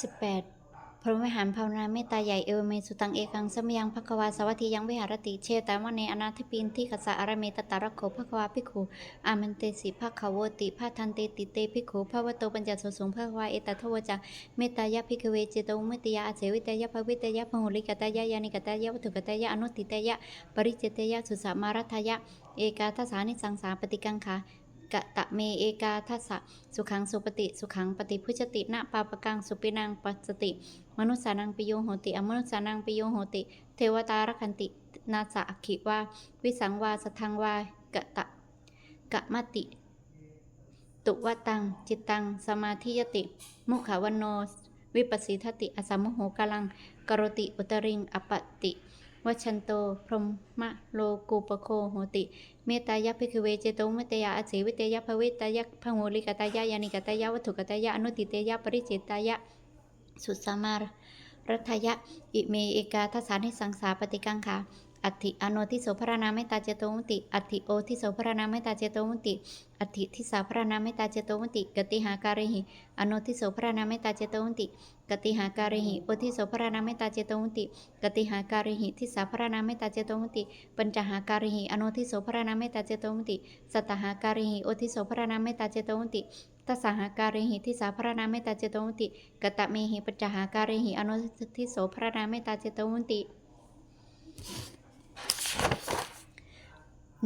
18พระวิหารภาวนาเมตตาใหญ่เอวเมสุตังเอกังสมยังภควาสวัสดียังวิหารติเชตามเนอนาธิปินที่กัสสะอารเมตตารโขภควาภิกขุอามันเตสิภคโวติภาทันเตติเตภิกขุภวโตปัญจโสสงภควาเอตทวจาเมตตายะภิกเวเจโตเมตยาอาเสวิตยะภวิตยะพหุลิกตายะยานิกตายะวัตถุกตายะอนุติตยะปริเจตยะสุสามารัทยะเอกาทสสานิสังสาปฏิกังขา กะตะเมเอกาทัสสะสุขังสุปฏิสุขังปฏิพุชตินะปาปกังสุปินังปัสติ มนุษสานังปิโยโหติ อมนุษสานังปิโยโหติ เทวตารคันตินาสะอักขิวาวิสังวาสทังวากะตะกะมติ ตุวตัง จิตตัง สมาธิยติ มุขวันโน วิปัสสิทติ อสัมโมโหกาลังกโรติอุตริง อปติ วัชันโต พรหมโลกุปโคโหติ เมตายะพิคเวเจโตเมตยาอสิวิตยะภวิตยะพหูลิกตายะยานิกตายะวัตถุกตายะอนุติเตยะปริจิตายะสุสมารัทยะ อิเมเอกาทัสสานิสังสาปฏิกังขา อัติอโนทิโสพระนาเมตตาเจโตมุติอัติโอทิโสพระนาเมตตาเจโตมุติอัติทิสาพระนาเมตตาเจโตมุติกติหาการิหิอโนทิโสพระนาเมตตาเจโตมุติกติหาการิหิโอทิโสพระนาเมตตาเจโตมุติกติหาการิหิทิสาพระนาเมตตาเจโตมุติปัญจหาการิหิอโนทิโสพระนาเมตตาเจโตมุติสัตหาการิหิโอทิโสพระนาเมตตาเจโตมุติทัสหาการิหิทิสาพระนาเมตตาเจโตมุติกตะเมหิปัจจหาการิหิอโนทิโสพระนาเมตตาเจโตมุติ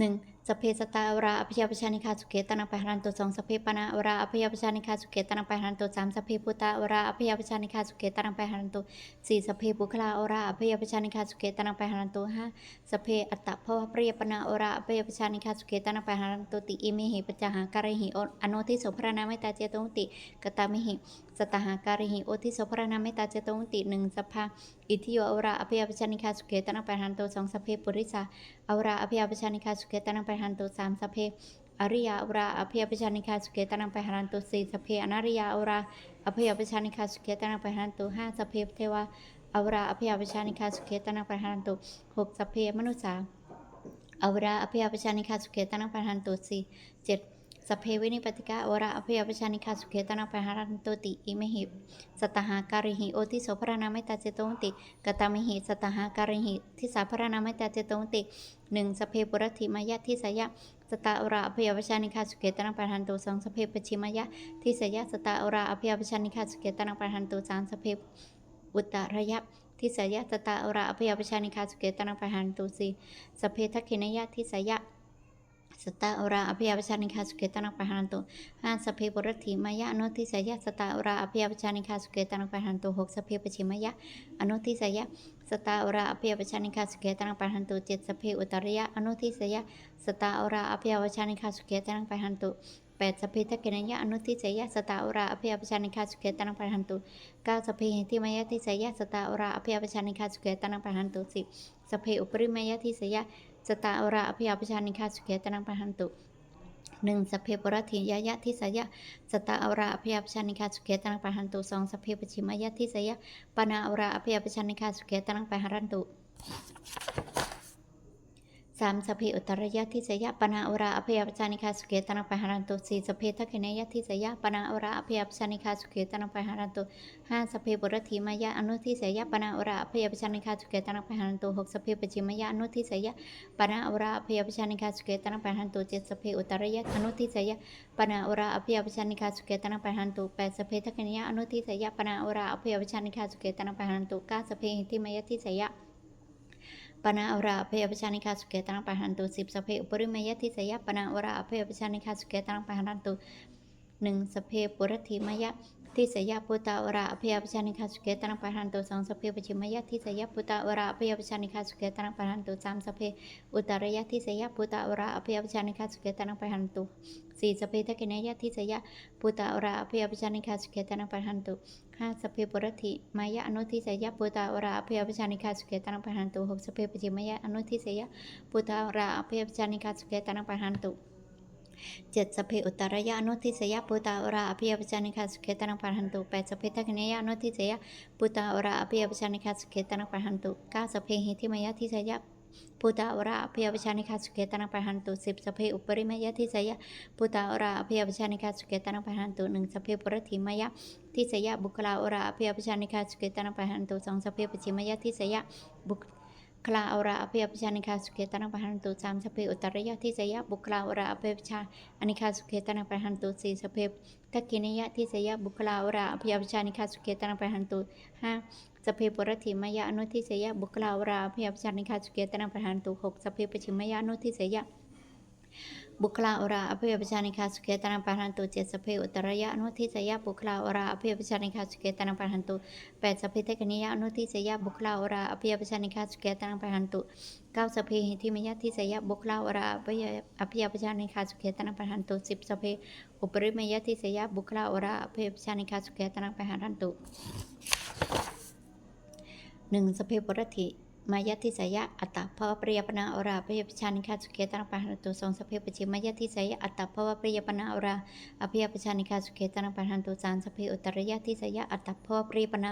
หนึ่งสเพสตาอราอภิยาปชานิคาสุเกตนังปหันตุสองสเพปนาอราอภิยาปชานิคาสุเกตนังปหันตุสามสเพพุตาอราอภิยาปชานิคาสุเกตนังปหันตุสี่สเพบุคลาอราอภิยาปชานิคาสุเกตนังปหันตุห้าสเพอัตตะภวะปรียปนาอราอภิยาปชานิคาสุเกตนังปหันตุติอิมิหิปจจหาการิหิอโนทิโสพระนามตตาเจตมุติกตามิหิสตหาการิหิโอทิโสพระนามตตาเจตมุติหนึ่งสภาอิทิโยอราอภิยาปชานิคาสุเกตนังปหันโตสองสเพปุริสาอราอภิยาปชานิคาสุเกตนังไปหันโตสามสเพอริยาอราอภิยาปชานิคาสุเกตนังไปหันโตสี่สเพอนาริยาอราอภิยาปชานิคาสุเกตนังไปหันโตห้าสเพเทวาอราอภิยาปชานิคาสุเกตนังไปหันโตหกสเพมนุษย์สาอราอภิยาปชานิคาสุเกตนังไปหันโตสี่เจ็ด สเพวินิปติกาอราอภิยปชานิคาสุเกตนังไปหันโตติอิเมหิสตหาการิหิโอทิโสพระนามิตาเจโตมติกตามิหิสตหาการิหิทิสาพระนามิตาเจโตมติหนึ่งสเพปุรติมายะทิสยะสตาอราอภยวชานิคาสุเกตนังปะทันตุสองสเพปชิมายะทิสยะสตาอราอภยวชานิคาสุเกตนังปะทันตุสามสเพอุตตรยะทิสยะสตาอราอภยวชานิคาสุเกตนังปะทันตุสีสเพทักขินยะทิสยะ สตาอราอภยาวชานิคาสุเกตนังปะทันตุห้าสเพปุรติมายะอนุทิสยะสตาอราอภิยปชานิคาสุเกตังปะหันตุหกสเพปชิมายะอนุทิสยะสตาอราอภิยปชานิคาสุเกตังปะหันตุเจ็ดสเพอุตริยะอนุทิสยะสตาอราอภิยปชานิคาสุเกตังปะหันตุแปดสเพทกเกณยะอนุทิสยะสตาอราอภิยปชานิคาสุเกตังปะหันตุเก้าสเพหิติมายะทิสยะสตาอราอภิยปชานิคาสุเกตังปะหันตุสิบสเพอุปริมายะทิสยะ สตาอราอภยาปชานิคาสุเกตังปะหันตุหนึ่งสเพปรติยะยะทิสยะสตาอราอภยาปชานิคาสุเกตังปะหันตุสองสเพปชิมายะทิสยะปนาอราอภยาปชานิคาสุเกตังปะหันตุ สามสเพอุตรยะทิสยะปนาอุราอภยปชานิคาสุเกตังปะหันตุสี่สเพทักขินยะทิสยะปนาอุราอภยปชานิคาสุเกตังปะหันตุห้าสเพปุรติมายะอนุทิสยะปนาอุราอภยปชานิคาสุเกตังปะหันตุหกสเพปชิมายะอนุทิสยะปนาอุราอภยปชานิคาสุเกตังปะหันตุเจ็ดสเพอุตรยะอนุทิสยะปนาอุราอภิยปชานิคาสุเกตนังปะหันตุแปดสเพทักขินยะอนุทิสยะปนาอุราอภิยปชานิคาสุเกตนังปะหันตุเก้าสเพหิติมยทิสยะ ปนาอราอภัยปชานิคาสุเกตังปะหันตุสิบสเพอุปริมยทิสยะปนาอราอภัยปชานิคาสุเกตังปะหันตุหนึ่งสเพปุรติมยะ ทิสยะปุตตาอราอภิยปชานิคาสุเกตังปะหันตุสองสเพปชิมยะทิสยะปุตตาอราอภิยปชานิคาสุเกตังปะหันตุสามสเพอุตรยะทิสยะปุตตาอราอภิยปชานิคาสุเกตังปะหันตุสี่สเพทกกินยะทิสยะปุตตาอราอภิยปชานิคาสุเกตังปะหันตุห้าสเพปุรติมายะอนุทิสยะปุตตาอราอภิยปชานิคาสุเกตังปะหันตุหกสเพปจิมยะอนุทิสยะปุตตาอราอภิยปชานิคาสุเกตังปะหันตุ เจ็ดสพเพอุตรยะอนุทิสยะปุตตาอราอภิยปชานิคาสุเกตนังปะหันตุแปดสพเพทกกินยะอนุทิสยะปุตตาอราอภิยปชานิคาสุเกตนังปะหันตุเก้าสพเพหิทิมยะทิสยะพุทธาวราอภิยปชานิคาสุเกตังปะหันตุสิบสพเพอุปริมยะทิสยะพุทธาวราอภิยปชานิคาสุเกตังปะหันตุหนึ่งสพเพปุรติมยะทิสยะบุคลาอราอภิยปชานิคาสุเกตังปะหันตุสองสพเพปชิมยะทิสยะบุค คลาอราอภิยปชานิคาสุเกตนังปะหันตุสามสเพอุตรยะทิสยะบุคลาอราอภิยปชาอนิคาสุเกตนังปะหันตุสี่สเพทักกินิยะทิสยะบุคลาอราอภิยปชานิคาสุเกตนังปะหันตุห้าสเพปุรติมยะอนุทิสยะบุคลาอราอภิยปชานิคาสุเกตนังปะหันตุหกสเพปชิมยะอนุทิสยะ บุคลาอราอภิยปชานิคาสุเกตานังปะหันตุเจสเพอุตระยะนุทิสยะบุคลาอราอภิยปชานิคาสุเกตานังปะหันตุแปดสเพเทกนิยะนุทิสยะบุคลาอราอภิยปชานิคาสุเกตานังปะหันตุเก้าสเพหิทิมยะทิสยะบุคลาอราอภิยอภิยปชานิคาสุเกตานังปะหันตุสิบสเพอุปริมยะทิสยะบุคลาอราอภิยปชานิคาสุเกตานังปะหันตุหนึ่งสเพปุรติ มายติสยะอัตตภาวปริยปนาอราปยปชานิคาสุเกตังปะหันตุสองสเพปจิมายติสยะอัตตภาวปริยปนาอราอภิยปชานิคาสุเกตังปะหันตุสามสเพอุตรยติสยะอัตตภาวปริยปนา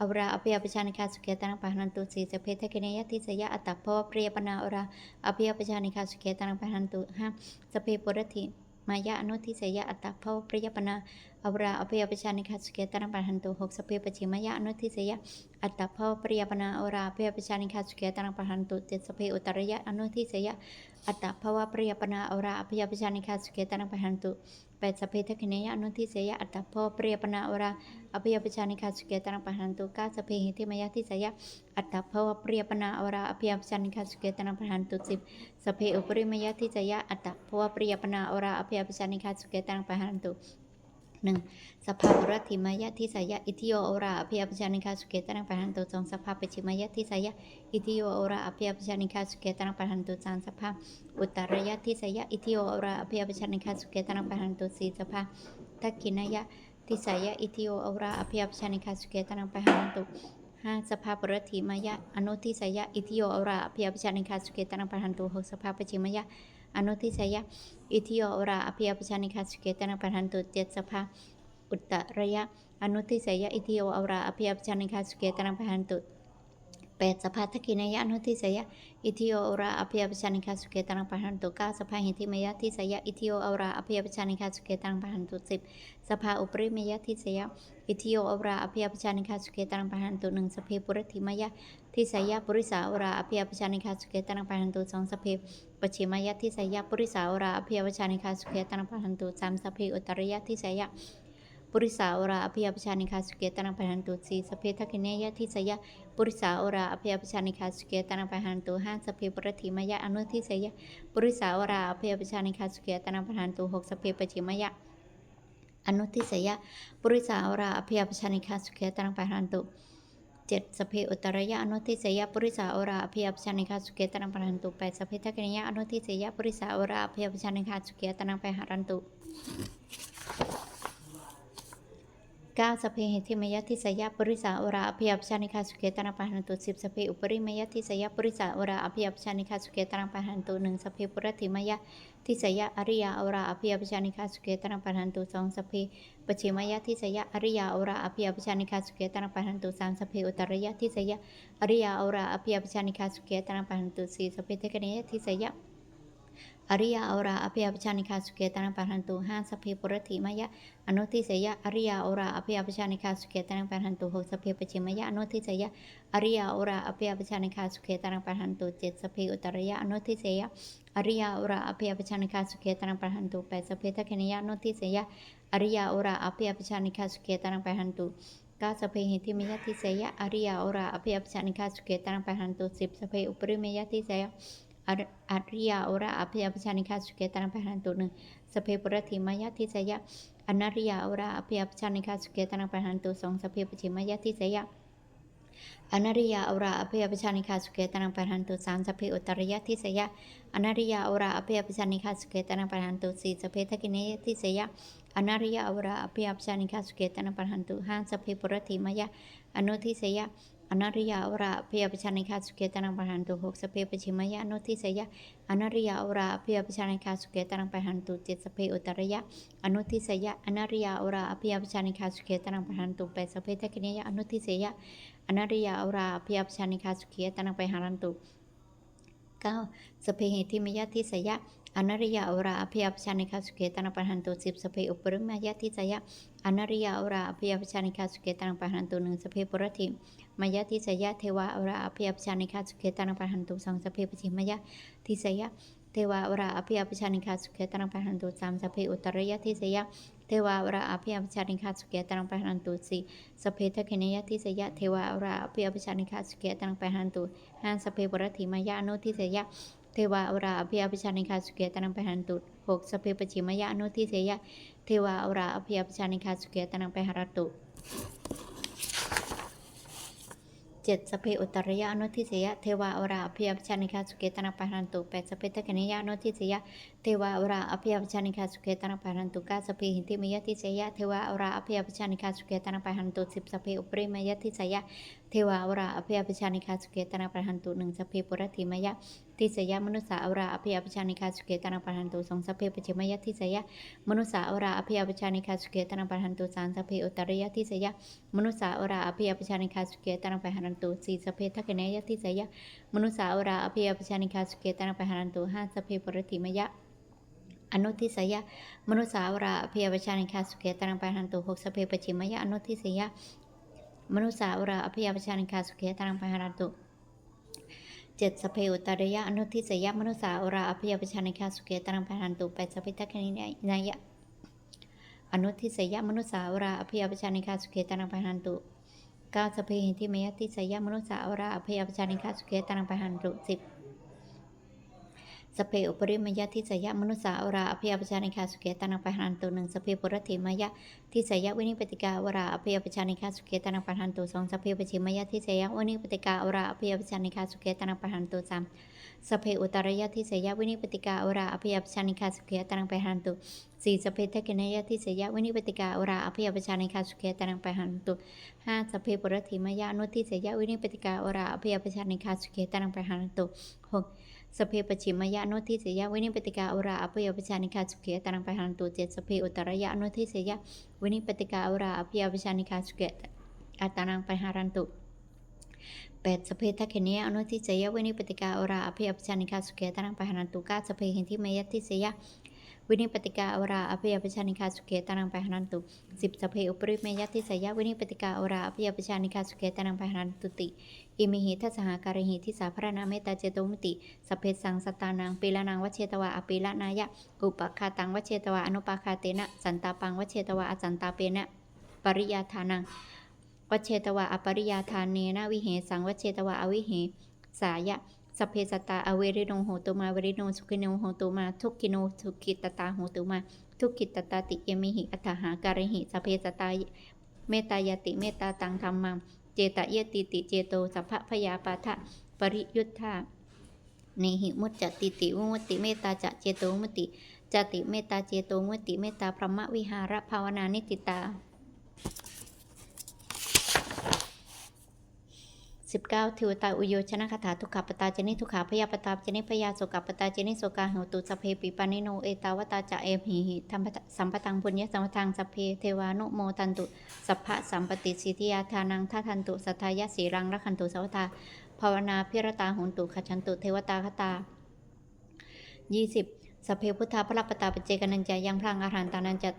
อราอภิยปชานิคาสุเกตังปะหันตุสี่สเพเทกินยติสยะอัตตภาวปริยปนาอราอภิยปชานิคาสุเกตังปะหันตุห้าสเพปุรติมายะอนุทิสยะอัตตภาวปริยปนา อราอภิยปชานิคาสุเกตังปะหันตุหกสพเพปจิมายะนุทิสยะอัตตภาวปริยปนาโอราเพยปชานิคาสุเกตังปะหันตุเจสเพอุตรยะอนุทิสยะอัตตภาวปริยปนาโอราเพยปชานิคาสุเกตังปะหันตุแปดสเพทคเนยะอนุทิเสยะอัตตภาวปริยปนาอราอภิยปชานิคาสุเกตังปะหันตุเก้าสเพหิติมยทิเสยะอัตตภาวปริยปนาอราอภิยปชานิคาสุเกตังปะหันตุสิบสเพอุปริมยทิสยะอัตตภาวปริยปนาอราอภิยปชานิคาสุเกตังปะหันตุ หนึ่งสภาปุรติมายะทิสยะอิทิโยโอราอภิยปชานิคาสุเกตังปะหันตุสองสภาปจิมายะทิสยะอิทิโยโอราอภิยปชานิคาสุเกตังปะหันตุสามสภาอุตรยะทิสยะอิทิโยโอราอภิยปชานิคาสุเกตังปะหันตุสี่สภาทักกินยะทิสยะอิทิโยโอราอภิยปชานิคาสุเกตังปะหันตุห้าสภาปรติมายะอนุทิสยะอิทิโยโอราอภิยปชานิคาสุเกตังปะหันตุหกสภาปจิมายะ อนุทิสยะ อิทิโยราอภิยปชานิคาสุเกตังปะหันตุเจตสภาอุตตระยะ อนุทิสยะ อิทิโยราอภิยปชานิคาสุเกตังพหันตุ แปดสภาทกินยะนุทิสยะอิทิโอราอภิยปชานิคาสุเกตังพหันตุเก้าสภาหิติมยะทิสยะอิทิโอราอภิยปชานิคาสุเกตังพหันตุสิบสภาอุปริมยะทิสยะอิทิโอราอภิยปชานิคาสุเกตังพหันตุหนึ่งสเพปุรติมยะทิสยะปุริสาอราอภิยปชานิคาสุเกตังพหันตุสองสเพปชิมยะทิสยะปุริสาอราอภิยปชานิคาสุเกตังพหันตุสามสเพอุตริยะทิสยะ ปุริสาโอราอภิยปชานิคาสุเกตังปะหันตุสีสเพทกิเนยะทิสยะปุริสาโอราอภิยปชานิคาสุเกตังปะหันตุห้าสเพปรติมยะอนุทิสยะปุริสาโอราอภิยปชานิคาสุเกตังปะหันตุหกสเพปจิมยะอนุทิสยะปุริสาโอราอภิยปชานิคาสุเกตังปะหันตุเจ็ดสเพอุตรยะอนุทิสยะปุริสาโอราอภิยปชานิคาสุเกตังปะหันตุแปดสเพทกิเนยะอนุทิสยะปุริสาโอราอภิยปชานิคาสุเกตังปหันตุ เก้าสเพเหติมยทิสยะปริสาโอราอภิยปชานิคาสุเกตานังปะหันตุสิบสเพอุปริมยทิสยะปริสาโอราอภิยปชานิคาสุเกตานังปะหันตุหนึ่งสเพปุรติมยทิสยะอริยาโอราอภิยปชานิคาสุเกตานังปะหันตุสองสเพปชิมยทิสยะอริยาโอราอภิยปชานิคาสุเกตานังปะหันตุสามสเพอุตรยทิสยะอริยาโอราอภิยปชานิคาสุเกตานังปะหันตุสี่สเพเทกเนยทิสยะ อริยาโอราอภิยปชานิคาสุเกตังปะหันตุห้าสพเพปุรติมยะอนุทิสยะอริยาโอราอภิยปชานิคาสุเกตังปะหันตุหกสพเพปจิมยะอนุทิสยะอริยาโอราอภิยปชานิคาสุเกตังปะหันตุเจ็ดสพเพอุตรยะอนุทิสยะอริยาโอราอภิยปชานิคาสุเกตังปะหันตุแปดสพเพทัคเนยะอนุทิสยะอริยาโอราอภิยปชานิคาสุเกตังปะหันตุเก้าสพเพหิติมยทิสยะอริยาโอราอภิยปชานิคาสุเกตังปะหันตุสิบสพเพอุปริมยทิสยะ อรอริยาโอระอภิยปชานิคาสุเกตังปะหันตุหนึ่งสเพปุรติมายะทิสยะอนาริยาโอระอภิยปชานิคาสุเกตังปะหันตุสองสเพปชิมายะทิสยะอนาริยาอระอภิยปชานิคาสุเกตังปะหันตุสามสเพอุตรยะทิสยะอนาริยาอระอภิยปชานิคาสุเกตังปะหันตุสี่สเพทกิเนยทิสยะอนาริยาอระอภิยปชานิคาสุเกตังปะหันตุห้าสเพปุรติมายะอนุทิสยะ อนริยาโอราพยาปชานิคาสุเกตังปะหันตุหกสเพปชิมยะอนุทิสยะอนริยาโอราพยาปชานิคาสุเกตังปะหันตุเจ็ดสเพอุตรยะอนุทิสยะอนริยาโอราพยาปชานิคาสุเกตังปะหันตุแปดสเพทกินยะอนุทิสยะอนริยาโอราพยาปชานิคาสุเกตังปะหันตุ 9. สพเพเหติมยทิสยะอนาริยาอราอภิยปชานิคาสุเกตนังปะหันตุสิบสพเพอุปริมยะอนาสเพเพปุรติมยทิสยะ เทวาอราอภิยปชานิคาสุเกตนังปะหันตุสองสพเพปชิมยทิสยะเทวาอราอภิยปชานิคาสุเกตนังปะหันตุสามสเพอุตรยะทิสยะเทวาอราอภิยปชานิคาสุเกตนังปะหันตุสี่สเพทคเนยะทิสยะเทวาอราอภิยปชานิคาสุเกตนังปะหันตุห้าสเพปุรติมยอนุทิสยะ เทวาอราอภิยปชานิคาสุเกตนังไปหันตุหกสเพปชิมยะอนุทิเสยะ เทวาอราอภิยปชานิคาสุเกตนังไปหรตุเจ็ดสเพอุตรยะอนุทิเสยะเทวาอราอภิยปชานิคาสุเกตนังปะหรตุแปดสเพตะกนิยะอนุทิเสยะเทวาอราอภิยปชานิคาสุเกตนังปะหรตุเก้าสเพหินติมยทิเสยะเทวาอราอภิยปชานิคาสุเกตนังปะหรตุสิบสเพอุปริมยทิเสยะ เทวาอราอภิยปชานิคาสุเกตนังปะหรตุหนึ่งสพเพปุรติมยะทิสยะมนุษสาอราอภิยปชานิคาสุเกตนังปะหันตุสองสัพเพปจิมยะทิสยะมนุษสาอราอภิยปชานิคาสุเกตนังปะหันตุสามสัพเพอุตรยะทิสยะมนุษสาอราอภิยปชานิคาสุเกตนังปะหันตุสี่สัพเพทักเนยะทิสยะมนุษสาอราอภิยปชานิคาสุเกตนังปะหันตุห้าสัพเพปรติมยะอนุทิสยะมนุษสาวราอภิยปชานิคาสุเกตนังปะหันตุหกสัพเพปจิมยะอนุทิสยะ มนุษสาวราอภิยปชานิคาสุเกตนังปะหันตุเจ็ดสเพอุตรยะอนุทิสยะมนุสาวราอภิยปชานิคาสุเกตรังพันตุแปดสพิทัคณินายะอนุทิสยะมนุสาวราอภิยปชานิคาสุเกตรังพันตุเก้าสเพหิทิเมยติสยะมนุสาวราอภิยปชานิคาสุเกตรังพันตุสิบ สเพอุปริมยะทิสยะมนุสาอราอภิยปชานิคาสุเกตรังพันตุหนึ่งสเพปุรติมยะทิสยะวินิปติกาวราอภิยปชานิคาสุเกตานังปะหันตุสองสเพปชิมยะทิสยะวินิปติกาวราอภิยปชานิคาสุเกตานังปะหันตุสามสเพอุตรยะทิสยะวินิปติกาวราอภิยปชานิคาสุเกตานังปะหันตุสี่สเพทกินยะทิสยะวินิปติกาวราอภิยปชานิคาสุเกตานังปะหันตุห้าสเพปุรติมยะนุทิสยะวินิปติกาวราอภิยปชานิคาสุเกตานังปะหันตุหก สเพปชิมยะโนทิเสยะวินิปติกาอุราอภิยปชานิคาสุเกตนังปะหันตุเจ็ดสเพอุตระยะโนทิเสยะวินิปติกาอุราอภิยปชานิคาสุเกตอัตานังปหารันตุแปดสเพทัคเนียอนุทิเสยวินิปติกาอุราอภิยปชานิคาสุเกตนังปหันตุเก้าสเพหินทิเมยทิเสย วินิปติกาอุราอภิยปชานิคาสุเกตนังปหารันตุสิบสเพอุปริเมยทิสยวินิปติกาอุราอภิยปชานิคาสุเกตนังปหารันตุติ อิมิหิทัสหาการหิทิสาพระนาเมตตาเจโตมุติสเพสังสตานังปีละนังวเชตวะอปีละนายะอุปคาตังวเชตวะอนุปาคาเตนะสันตาปังวเชตวะอสันตาเปนะปริยาทานังวัชเชตวะอปริยาทานเนนะวิเหสังวัชเชตวะอวิเหสายะ สัพเพสตตาอเวริโนโหตุมาเวริโนสุขิโนโหตุมา ทุกขิโนสุขิตตาโหตุมา ทุกขิตตาติเยมิหิอัตถหาการหิสัพเพสตตาเมตายติเมตตาตังธรรมัง เจตเยติติเจโตสัพพพยาปาทะปริยุทธาเนหิมุตจติติวุมติเมตตาจะเจโตมุติจติเมตตาเจโตมุตติเมตตาพรหมวิหารภาวนานิติตา 19ทิวตาอุโยชนะคาถาทุกขปตาเจนิทุกขาพยาปตาเจนิพยาโสกปตาเจนิโสกาหิตุสเพปิปานิโนเอตาวตาจะเอมหิหิธรรมสัมปตังปุญญสัมปทังสเพเทวานุโมทันตุสัพพะสัมปติสิทธิยาทานังทัทันตุสัทธายสีรังรักขันตุสัพพทาภาวนาพิรตาหุนตุขชันตุเทวตาคตา 20สเพพุทธาพระปตาปเจกนัญจายังพลังอาหารตานันจะ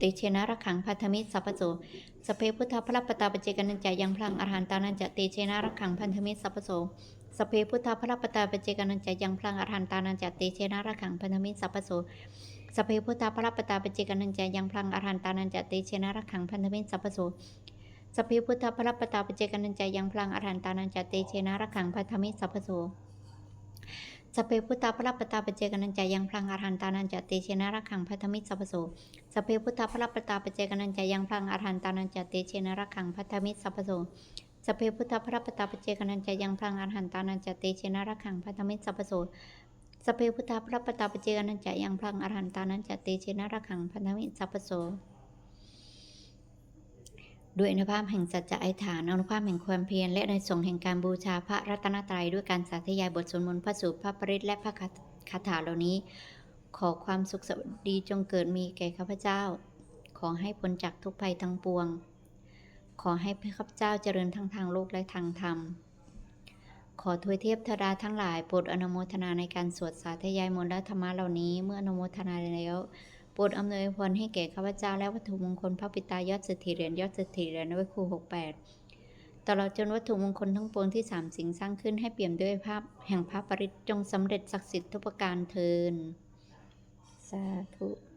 ติเชนะระขังพัทธมิตรสัพโสสเพพุทธพระปตาปเจกันัญจายังพลังอรหันตานันจะเตเชนะรักขังพันธมิตรสัพโสสเพพุทธพระปตาปเจกันัญจายังพลังอรหันตานันจะเตเชนะรักขังพันธมิตรสัพโสสเพพุทธพระปตาปเจกันัญจายังพลังอรหันตานันจะเตเชนะรักขังพันธมิตรสัพโสสเพพุทธพระปตาปเจกันัญจายังพลังอรหันตานันจะเตเชนะรักขังพันธมิตรสัพโส สเพพุทธพระปตาปเจกันัญจายังพลังอรหันตานันจะเตเชนะรักขังพันธมิตรสัพโสสเพพุทธพระปตาปเจกนันจะยังพลังอรหันตานันจะเตเชนะรักขังพัทธมิตรสัพโสสเพพุทธพระปตาปเจกนันจะยังพลังอรหันตานันจะเตเชนะรักขังพัทธมิตรสัพโสสเพพุทธพระปตาปเจกนันจะยังพลังอรหันตานันจะเตเชนะรักขังพัทธมิตรสัพพโส ด้วยอนุภาพแห่งสัจจะไอฐานอนุภาพแห่งความเพียรและในส่งแห่งการบูชาพระรัตนตรัยด้วยการสาธยายบทสวดมนต์พระสูตรพระปริตและพระคาถาเหล่านี้ ขอความสุขสวัสดีจงเกิดมีแก่ข้าพเจ้า ขอให้พ้นจากทุกภัยทั้งปวง ขอให้ข้าพเจ้าเจริญทั้งทางโลกและทางธรรมขขอทวยเทพธดาทั้งหลายโปรดอนุโมทนาในการสวดสาธยายมนต์และธรรมะเหล่านี้ เมื่ออนุโมทนาแล้ว โปรดอำนวยพรให้แก่ข้าพเจ้าและวัตถุมงคลพระปิตายอดเศรษฐีเหรียญยอดเศรษฐีเหรียญไว้ครูหกแปดตลอดจนวัตถุมงคลทั้งปวงที่สามสิ่งสร้างขึ้นให้เปี่ยมด้วยภาพ แห่งพระปริจงสำเร็จศักดิ์สิทธิ์ทุกประการเทิน สาธุ